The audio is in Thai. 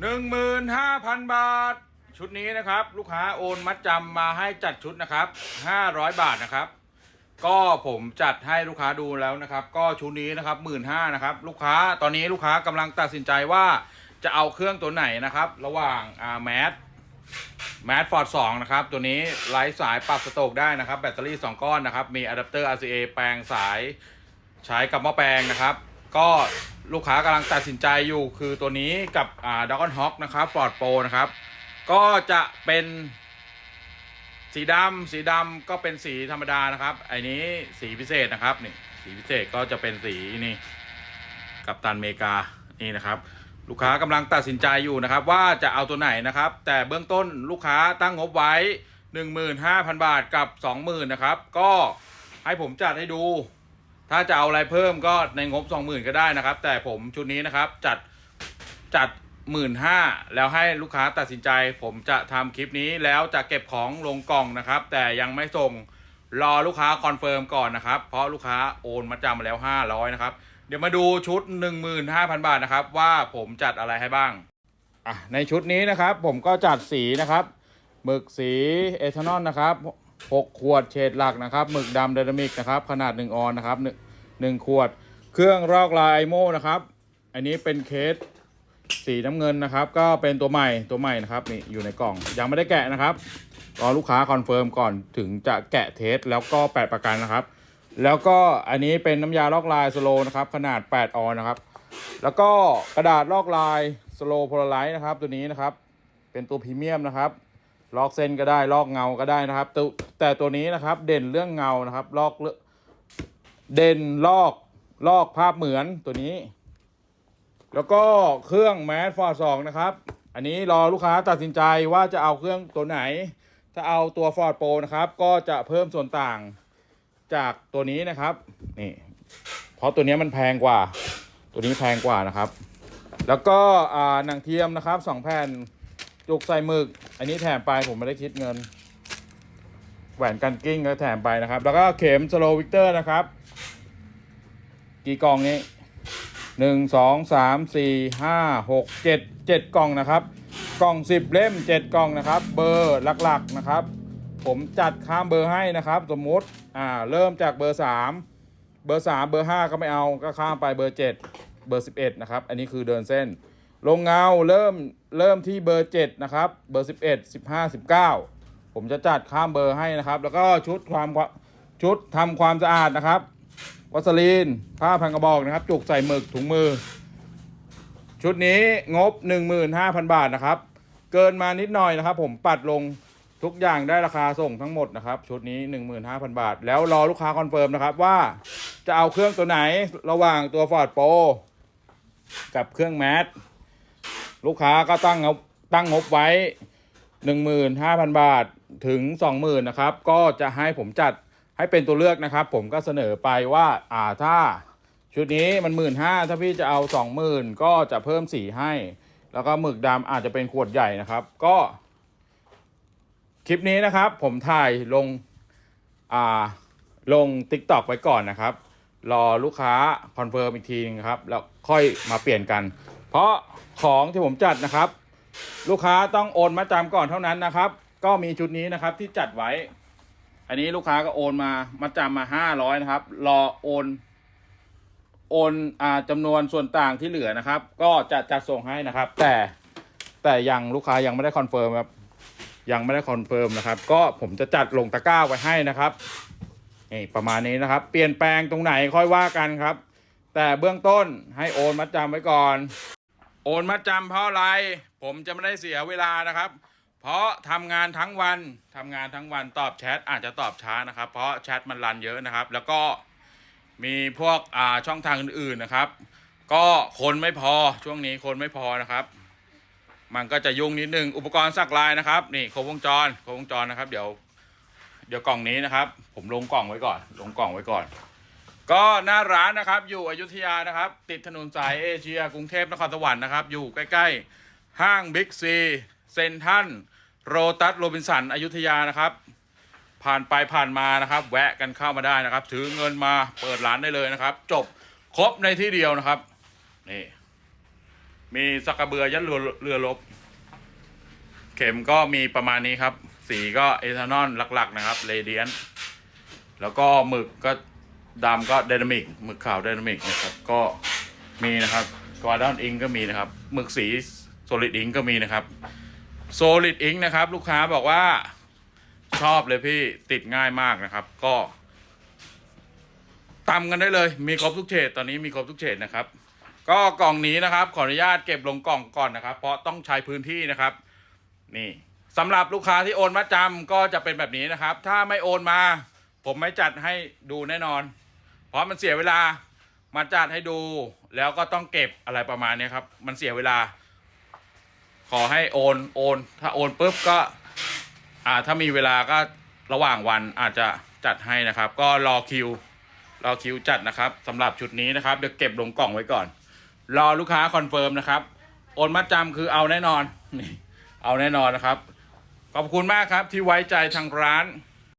หนึ่งหมื่นห้าพันบาท ชุดนี้นะครับ ลูกค้าโอนมัดจำมาให้จัดชุดนะครับห้าร้อยบาทนะครับ ก็ผมจัดให้ลูกค้าดูแล้วนะครับ ก็ชุดนี้นะครับหมื่นห้านะครับ ลูกค้าตอนนี้ลูกค้ากำลังตัดสินใจว่าจะเอาเครื่องตัวไหนนะครับ ระหว่างอ่าแมสแมสฟอร์ดสองนะครับ ตัวนี้ไร้สายปรับสโตกได้นะครับ แบตเตอรี่ 2 ก้อนนะครับ มีอะแดปเตอร์ RCA แปลงสายใช้กับหม้อแปลงนะครับ ก็ ลูกค้ากำลังตัดสินใจอยู่คือตัวนี้กับอ่าดอกอนฮอคนะครับฟอร์ดโปนะครับ ก็จะเป็นสีดำสีดำก็เป็นสีธรรมดานะครับไอ้นี้สีพิเศษนะครับนี่สีพิเศษก็จะเป็นสีนี่กับตันเมกานี่นะครับ ลูกค้ากำลังตัดสินใจอยู่นะครับ ว่าจะเอาตัวไหนนะครับ แต่เบื้องต้นลูกค้าตั้งงบไว้ 15,000 บาทกับ 20,000นะครับก็ให้ผมจัดให้ดู ถ้าจะเอาอะไรเพิ่มก็ในงบ20,000ก็ได้นะครับ แต่ผมชุดนี้นะครับจัดจัดหมื่นห้าแล้วให้ลูกค้าตัดสินใจ ผมจะทำคลิปนี้แล้วจะเก็บของลงกล่องนะครับ แต่ยังไม่ส่งรอลูกค้าคอนเฟิร์มก่อนนะครับ เพราะลูกค้าโอนมาจำมาแล้ว500นะครับ เดี๋ยวมาดูชุด15,000บาทนะครับ ว่าผมจัดอะไรให้บ้างอะในชุดนี้นะครับ ผมก็จัดสีนะครับหมึกสีเอทานอลนะครับ 6 ขวดเฉดหลักนะครับหมึกดำไดนามิกนะครับ ขนาด 1 ออนนะครับ 1 ขวด เครื่องรอกลายไอโมนะครับ อันนี้เป็นเคสสีน้ำเงินนะครับ ก็เป็นตัวใหม่ตัวใหม่นะครับนี่อยู่ในกล่องยังไม่ได้แกะนะครับรอลูกค้าคอนเฟิร์มก่อนถึงจะแกะเทสแล้วก็แปะประกันนะครับ แล้วก็อันนี้เป็นน้ำยาลอกลายสโลนะครับ ขนาด 8 ออนนะครับ แล้วก็กระดาษลอกลายสโลโพลาไรต์นะครับ ตัวนี้นะครับ เป็นตัวพรีเมียมนะครับ ลอกเส้นก็ได้ลอกเงาก็ได้นะครับแต่แต่ตัวนี้นะครับเด่นเรื่องเงานะครับ ลอก เด่นลอกลอกภาพเหมือนตัวนี้ แล้วก็เครื่องแมสฟอร์สองนะครับ อันนี้รอลูกค้าตัดสินใจว่าจะเอาเครื่องตัวไหน ถ้าเอาตัว Ford Pro นะครับ ก็จะเพิ่มส่วนต่างจากตัวนี้นะครับนี่เพราะตัวนี้มันแพงกว่า ตัวนี้แพงกว่านะครับ แล้วก็หนังเทียมนะครับสองแผ่นจุกใส่หมึก อันนี้แถมไปผมไม่ได้คิดเงินแหวนกันกิ้งก็แถมไปนะครับ แล้วก็เข็มสโลวิกเตอร์นะครับ กี่กล่องนี้หนึ่งสองสามสี่ห้าหกเจ็ดเจ็ดกล่องนะครับ กล่องสิบเล่มเจ็ดกล่องนะครับ เบอร์หลักๆนะครับ ผมจัดข้ามเบอร์ให้นะครับ สมมุติอ่าเริ่มจากเบอร์สามเบอร์สามเบอร์ห้าก็ไม่เอาก็ข้ามไปเบอร์เจ็ดเบอร์สิบเอ็ดนะครับ อันนี้คือเดินเส้น ลงเงาเริ่มเริ่มที่เบอร์เจ็ดนะครับ เบอร์สิบเอ็ดสิบห้าสิบเก้าผมจะจัดข้ามเบอร์ให้นะครับ แล้วก็ชุดความชุดทำความสะอาดนะครับ วัสลีน ผ้าพันกระบอกนะครับ จุกใส่หมึกถุงมือ ชุดนี้งบ 15,000 บาทนะครับ เกินมานิดหน่อยนะครับ ผมปัดลงทุกอย่างได้ราคาส่งทั้งหมดนะครับ ชุดนี้ 15,000 บาท แล้วรอลูกค้าคอนเฟิร์มนะครับว่าจะเอาเครื่องตัวไหนระหว่างตัว Ford Pro กับเครื่องแมสลูกค้าก็ตั้งงบตั้งงบไว้ 15,000 บาทถึง 20,000นะครับ ก็จะให้ผมจัด ให้เป็นตัวเลือกนะครับ ผมก็เสนอไปว่าอ่าถ้าชุดนี้มันหมื่นห้าถ้าพี่จะเอาสองหมื่นก็จะเพิ่มสีให้ แล้วก็หมึกดำอาจจะเป็นขวดใหญ่นะครับ ก็คลิปนี้นะครับ ผมถ่ายลงอ่าลง t ิ k t o k ไว้ก่อนนะครับ รอลูกค้าคอนเฟิร์มอีกทีนึงครับ แล้วค่อยมาเปลี่ยนกัน เพราะของที่ผมจัดนะครับ ลูกค้าต้องโอนมาจำก่อนเท่านั้นนะครับ ก็มีชุดนี้นะครับที่จัดไว้ อันนี้ลูกค้าก็โอนมามาจำมาห้าร้อยนะครับ รอโอน โอนอ่าจำนวนส่วนต่างที่เหลือนะครับ ก็จะจัดส่งให้นะครับ แต่แต่ยังลูกค้ายังไม่ได้คอนเฟิร์มครับ ยังไม่ได้คอนเฟิร์มนะครับ ก็ผมจะจัดลงตะกร้าไว้ให้นะครับนี่ประมาณนี้นะครับ เปลี่ยนแปลงตรงไหนค่อยว่ากันครับ แต่เบื้องต้นให้โอนมาจำไว้ก่อน โอนมาจำเพราะอะไร ผมจะไม่ได้เสียเวลานะครับ เพราะทำงานทั้งวันทำงานทั้งวันตอบแชทอาจจะตอบช้านะครับ เพราะแชทมันรันเยอะนะครับ แล้วก็มีพวกอ่าช่องทางอื่นๆนะครับ ก็คนไม่พอช่วงนี้คนไม่พอนะครับ มันก็จะยุ่งนิดนึงอุปกรณ์สักลายนะครับ นี่ครบวงจรครบวงจรนะครับ เดี๋ยว เดี๋ยวกล่องนี้นะครับ ผมลงกล่องไว้ก่อน ลงกล่องไว้ก่อน ก็หน้าร้านนะครับ อยู่อยุธยานะครับ ติดถนนสายเอเชีย กรุงเทพนครสวรรค์นะครับ อยู่ใกล้ๆห้างบิ๊กซี เซนทันโรตัสโรบินสันอยุธยานะครับ ผ่านไปผ่านมานะครับ แวะกันเข้ามาได้นะครับ ถือเงินมาเปิดร้านได้เลยนะครับ จบครบในที่เดียวนะครับนี่มีสักกระเบือยัดเรือเรือลบ เข็มก็มีประมาณนี้ครับ สีก็เอทานอลหลัก ๆ นะครับเรเดียนแล้วก็หมึกก็ดำก็ไดนามิกหมึกขาวไดนามิกนะครับ ก็มีนะครับกอร์ดอนอิงก็มีนะครับหมึกสีโซลิดอิงก็มีนะครับ โซลิดอิงนะครับ ลูกค้าบอกว่าชอบเลยพี่ติดง่ายมากนะครับ ก็ตำกันได้เลย มีครบทุกเฉดตอนนี้มีครบทุกเฉดนะครับ ก็กล่องนี้นะครับ ขออนุญาตเก็บลงกล่องก่อนนะครับ เพราะต้องใช้พื้นที่นะครับ นี่สำหรับลูกค้าที่โอนมาจำก็จะเป็นแบบนี้นะครับ ถ้าไม่โอนมา ผมไม่จัดให้ดูแน่นอน เพราะมันเสียเวลามาจัดให้ดู แล้วก็ต้องเก็บอะไรประมาณนี้ครับ มันเสียเวลา ขอให้โอนโอน ถ้าโอนปุ๊บก็อ่าถ้ามีเวลาก็ระหว่างวันอาจจะจัดให้นะครับ ก็รอคิวรอคิวจัดนะครับสำหรับชุดนี้นะครับเดี๋ยวเก็บลงกล่องไว้ก่อน รอลูกค้าคอนเฟิร์มนะครับ โอนมัดจำคือเอาแน่นอนนี่เอาแน่นอนนะครับ ขอบคุณมากครับที่ไว้ใจทางร้าน